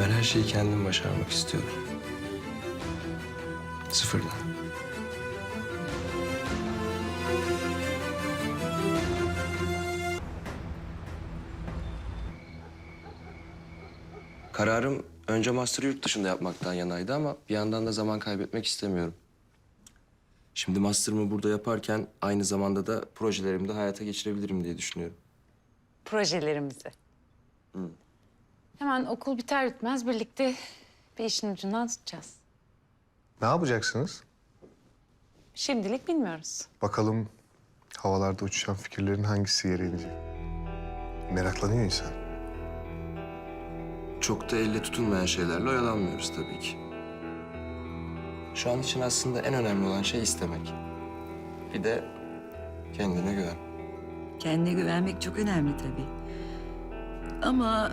Ben her şeyi kendim başarmak istiyorum. Sıfırdan. Kararım önce master'ı yurt dışında yapmaktan yanaydı ama bir yandan da zaman kaybetmek istemiyorum. Şimdi master'ımı burada yaparken aynı zamanda da projelerimi de hayata geçirebilirim diye düşünüyorum. projelerimizi. Hemen okul biter bitmez birlikte bir işin ucundan tutacağız. Ne yapacaksınız? Şimdilik bilmiyoruz. Bakalım havalarda uçuşan fikirlerin hangisi yere inecek? Meraklanıyor insan. Çok da elle tutulmayan şeylerle oyalanmıyoruz tabii ki. Şu an için aslında en önemli olan şey istemek. Bir de kendine güven. Kendine güvenmek çok önemli tabii. Ama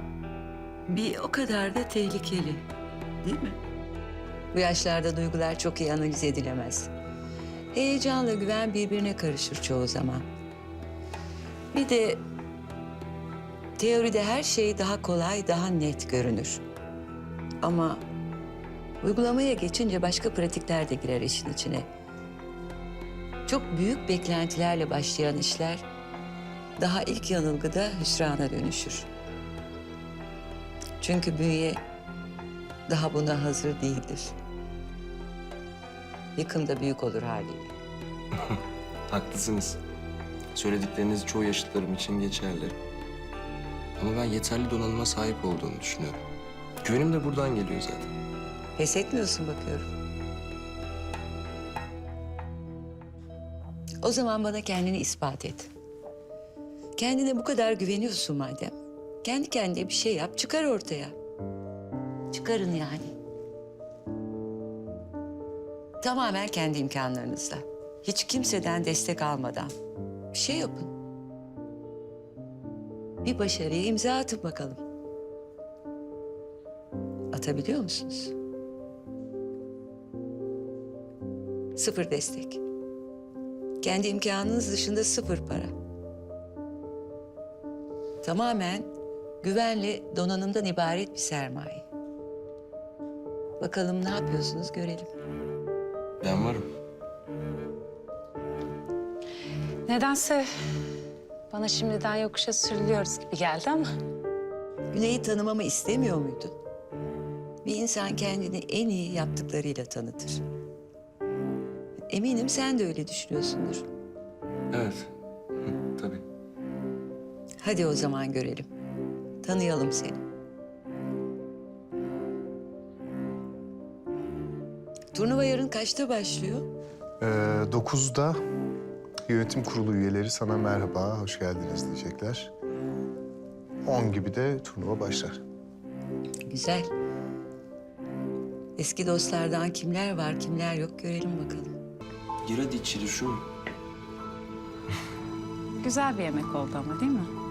bir o kadar da tehlikeli. Değil mi? Bu yaşlarda duygular çok iyi analiz edilemez. Heyecanla güven birbirine karışır çoğu zaman. Bir de teoride her şey daha kolay, daha net görünür. Ama uygulamaya geçince başka pratikler de girer işin içine. Çok büyük beklentilerle başlayan işler daha ilk yanılgıda hüsrana dönüşür. Çünkü bünye daha buna hazır değildir. Yıkım da büyük olur haliyle. Haklısınız. Söyledikleriniz çoğu yaşıtlarım için geçerli. Ama ben yeterli donanıma sahip olduğunu düşünüyorum. Güvenim de buradan geliyor zaten. Pes etmiyorsun bakıyorum. O zaman bana kendini ispat et. Kendine bu kadar güveniyorsun madem. Kendi kendine bir şey yap, çıkar ortaya. Çıkarın yani. Tamamen kendi imkanlarınızla. Hiç kimseden destek almadan. Bir şey yapın. Bir başarıya imza atın bakalım. Atabiliyor musunuz? Sıfır destek. Kendi imkanınız dışında sıfır para. Tamamen güvenle donanımdan ibaret bir sermaye. Bakalım ne yapıyorsunuz görelim. Ben varım. Nedense bana şimdiden yokuşa sürülüyoruz gibi geldi ama... Güney'i tanımamı istemiyor muydun? Bir insan kendini en iyi yaptıklarıyla tanıtır. Eminim sen de öyle düşünüyorsundur. Evet. Hı, tabii. Hadi o zaman görelim. Tanıyalım seni. Turnuva yarın kaçta başlıyor? Ee, 9'da yönetim kurulu üyeleri sana merhaba, hoş geldiniz diyecekler. 10 gibi de turnuva başlar. Güzel. Eski dostlardan kimler var, kimler yok görelim bakalım. Gir hadi içeri şu. Güzel bir yemek oldu ama değil mi?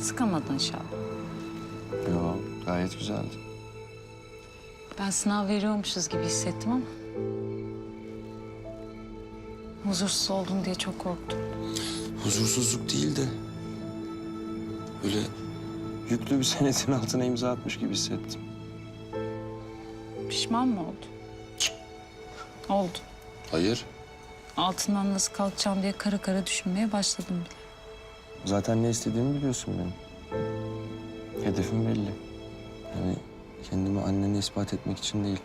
Sıkamadın inşallah. Yo, gayet güzeldi. Ben sınav veriyormuşuz gibi hissettim ama... Huzursuz oldum diye çok korktum. Huzursuzluk değil de... Böyle yüklü bir senetin altına imza atmış gibi hissettim. Pişman mı oldun? Oldu. Hayır. Altından nasıl kalkacağım diye kara kara düşünmeye başladım bile. Zaten ne istediğimi biliyorsun benim. Hedefim belli. Yani kendimi annene ispat etmek için değil.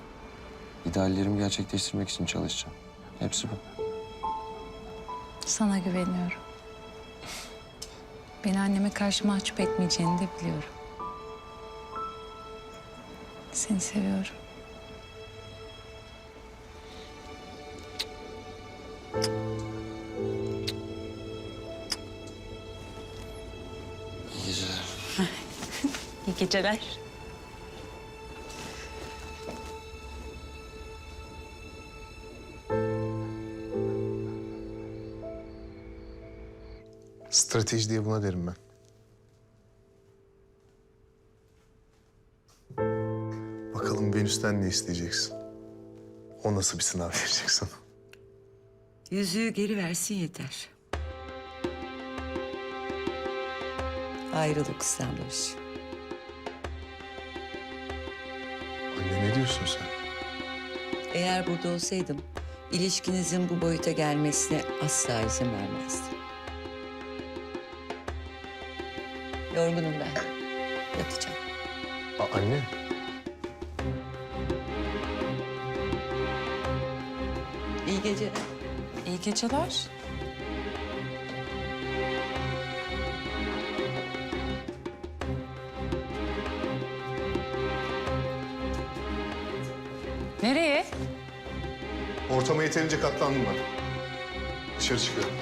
İdeallerimi gerçekleştirmek için çalışacağım. Hepsi bu. Sana güveniyorum. Beni anneme karşı mahcup etmeyeceğini de biliyorum. Seni seviyorum. Geceler. İyi geceler. Strateji diye buna derim ben. Bakalım Venüs'ten ne isteyeceksin? O nasıl bir sınav verecek sana? Yüzüğü geri versin yeter. Ayrılık İstanbul. Ne diyorsun sen? Eğer burada olsaydım ilişkinizin bu boyuta gelmesine asla izin vermezdim. Yorgunum ben. Yatacağım. Aa, anne. İyi geceler. İyi geceler. Nereye? Ortama yeterince katlandım ben. Dışarı çıkıyorum.